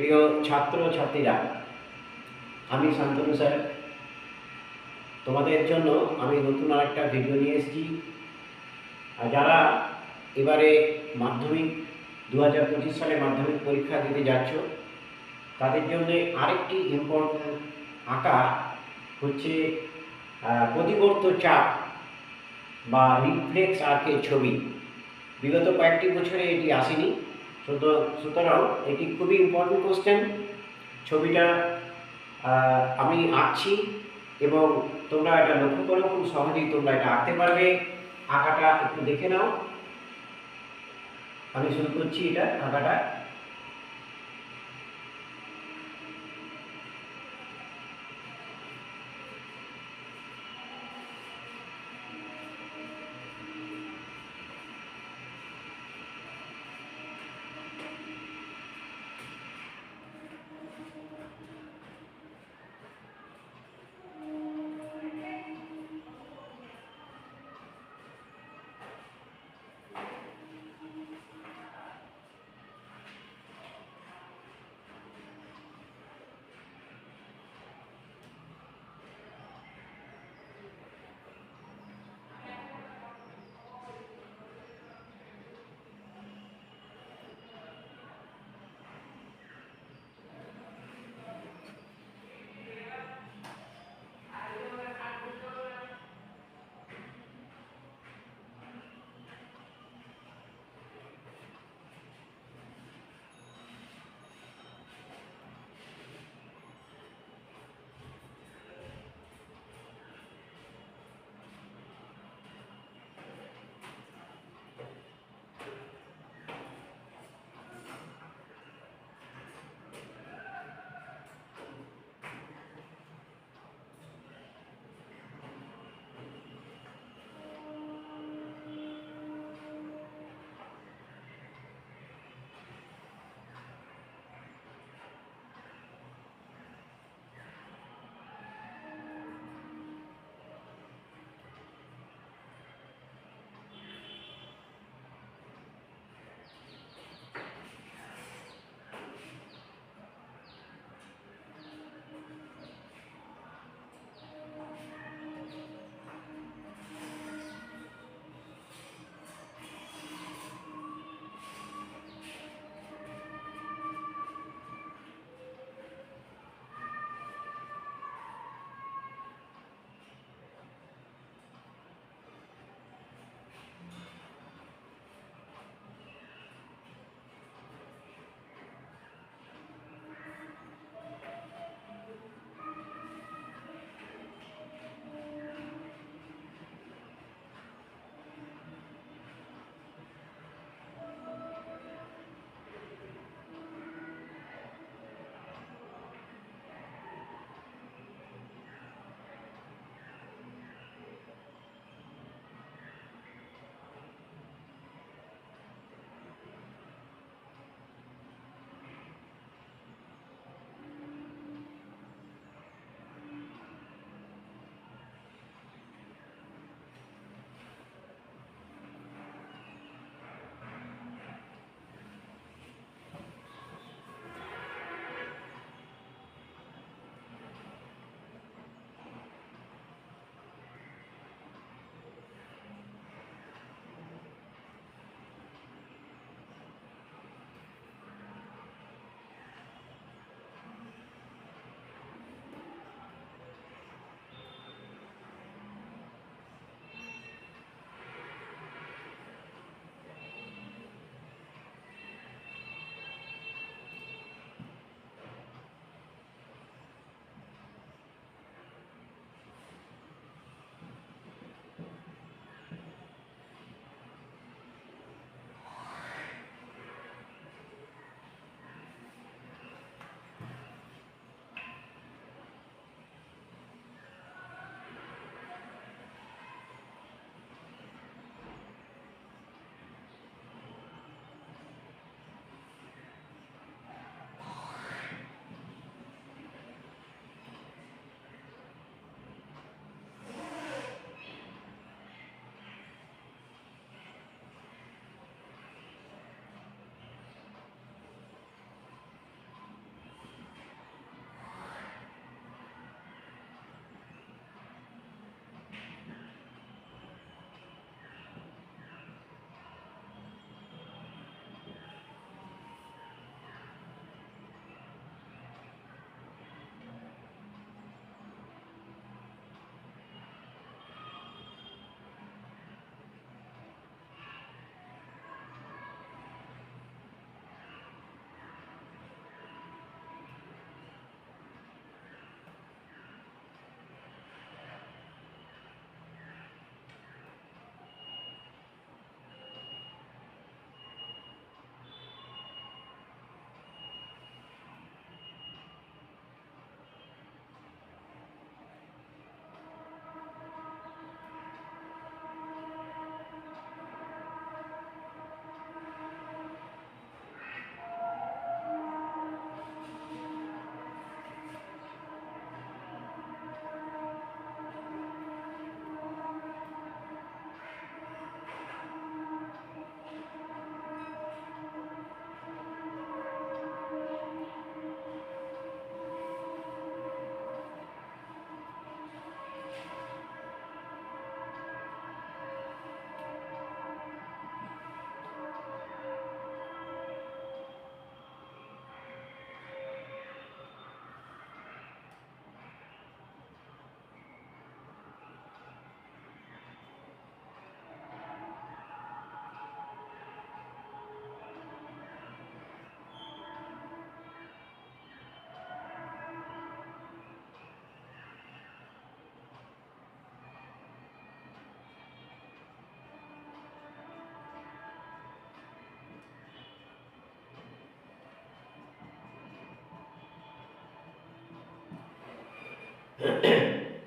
প্রিয় ছাত্র ছাত্রীরা আমি শান্তনু স্যার। তোমাদের জন্য আমি নতুন আরেকটা ভিডিও নিয়ে এসেছি। আর যারা এবারে মাধ্যমিক দু হাজার পঁচিশ সালে মাধ্যমিক পরীক্ষা দিতে যাচ্ছ, তাদের জন্য আরেকটি ইম্পর্টেন্ট আঁকা হচ্ছে প্রতিবর্ত চাপ বা রিফ্লেক্স আর্কের ছবি। বিগত কয়েকটি বছরে এটি আসেনি। সুতরাং এটি খুবই ইম্পর্টেন্ট কোশ্চেন ছবিটা আমি আঁকছি এবং তোমরা এটা লক্ষ্য করো, খুব সহজেই তোমরা এটা আঁকতে পারবে। আঁকাটা একটু দেখে নাও। আমি শুরু করছি এটা, আঁকাটা।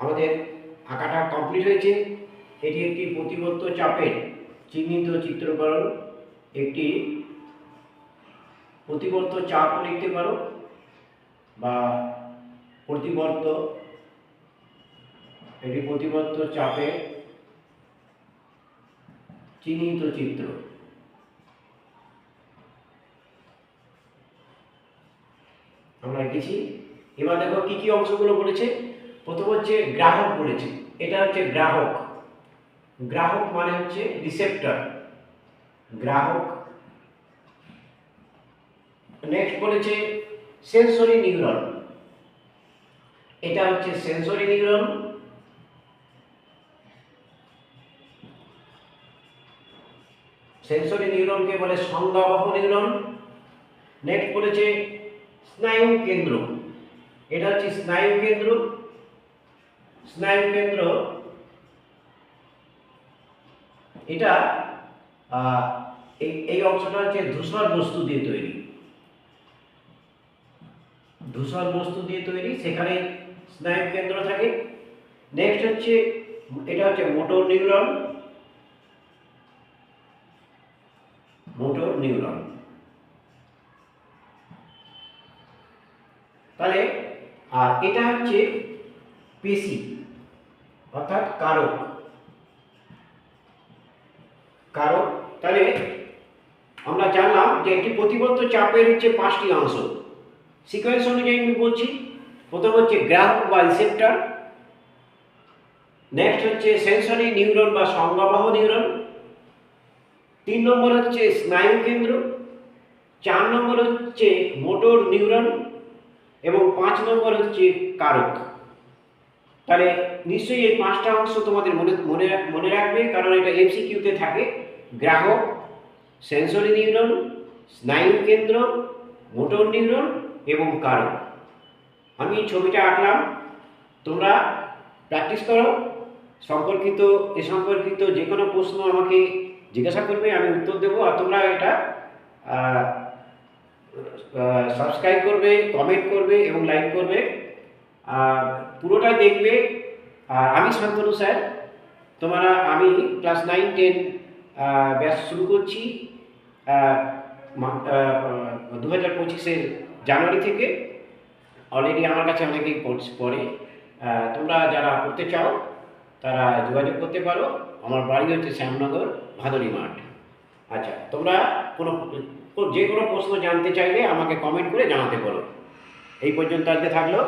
আমাদের আঁকাটা কমপ্লিট হয়েছে। এটি একটি প্রতিবদ্ধ চাপের চিহ্নিত চিত্রকরণ। একটি প্রতিবর্ত চাপও লিখতে পারো বা প্রতিবর্ত এটি প্রতিবর্ত চাপে চিহ্নিত চিত্র। আমরা এঁকেছি। এবার দেখো কি কি অংশগুলো বলেছে প্রথম হচ্ছে গ্রাহক বলেছে, এটা হচ্ছে গ্রাহক। গ্রাহক মানে হচ্ছে রিসেপ্টর গ্রাহক নেক্সট বলেছে সেন্সরি নিউরন এটা হচ্ছে সেন্সরি নিউরন সেন্সরি নিউরনকে বলে সংজ্ঞাবহ নিউরন নেক্সট বলেছে স্নায়ু কেন্দ্র। এটা হচ্ছে স্নায়ু কেন্দ্র। স্নায়ু কেন্দ্র এটা এই অংশটা হচ্ছে ধূসর বস্তু দিয়ে তৈরি। ধূসর বস্তু দিয়ে তৈরি, সেখানে স্নায়ু কেন্দ্র থাকে। নেক্সট হচ্ছে, এটা হচ্ছে মোটর নিউরন। Motor neuron. তাহলে, আর এটা হচ্ছে পেশি। অর্থাৎ কারক। কারক, তাহলে আমরা জানলাম যে একটি প্রতিবদ্ধ চাপের হচ্ছে পাঁচটি অংশ। সিকোয়েন্স অনুযায়ী আমি বলছি, প্রথম হচ্ছে গ্রাহক বা রিসেপ্টর নেক্সট হচ্ছে সেন্সরি নিউরন বা সংজ্ঞাবাহ নিউরন তিন নম্বর হচ্ছে স্নায়ু কেন্দ্র, চার নম্বর হচ্ছে মোটর নিউরন এবং পাঁচ নম্বর হচ্ছে কারক। তাহলে নিশ্চয়ই এই পাঁচটা অংশ তোমাদের মনে মনে মনে রাখবে, কারণ এটা এমসিকিউতে থাকে। গ্রাহক, সেন্সরি নিউরন, স্নায়ু কেন্দ্র, মোটর নিউরন এবং কারক আমি ছবিটা আঁকলাম। তোমরা প্র্যাকটিস করো। সম্পর্কিত, এ সম্পর্কিত যে কোনো প্রশ্ন আমাকে জিজ্ঞাসা করবে, আমি উত্তর দেবো। আর তোমরা এটা সাবস্ক্রাইব করবে কমেন্ট করবে এবং লাইক করবে। পুরোটাই দেখবে। আর আমি শান্তনু স্যার, তোমরা, আমি ক্লাস নাইন, টেন ব্যাচ শুরু করছি দু হাজার পঁচিশের জানুয়ারি থেকে। অলরেডি আমার কাছে অনেকেই পড়- পড়ে তোমরা যারা পড়তে চাও, তারা যোগাযোগ করতে পারো। আমার বাড়ি হচ্ছে শ্যামনগর ভাদনী মাঠ। আচ্ছা তোমরা কোনো যে কোনো প্রশ্ন জানতে চাইলে আমাকে কমেন্ট করে জানাতে পারো। এই পর্যন্ত আজকে থাকল।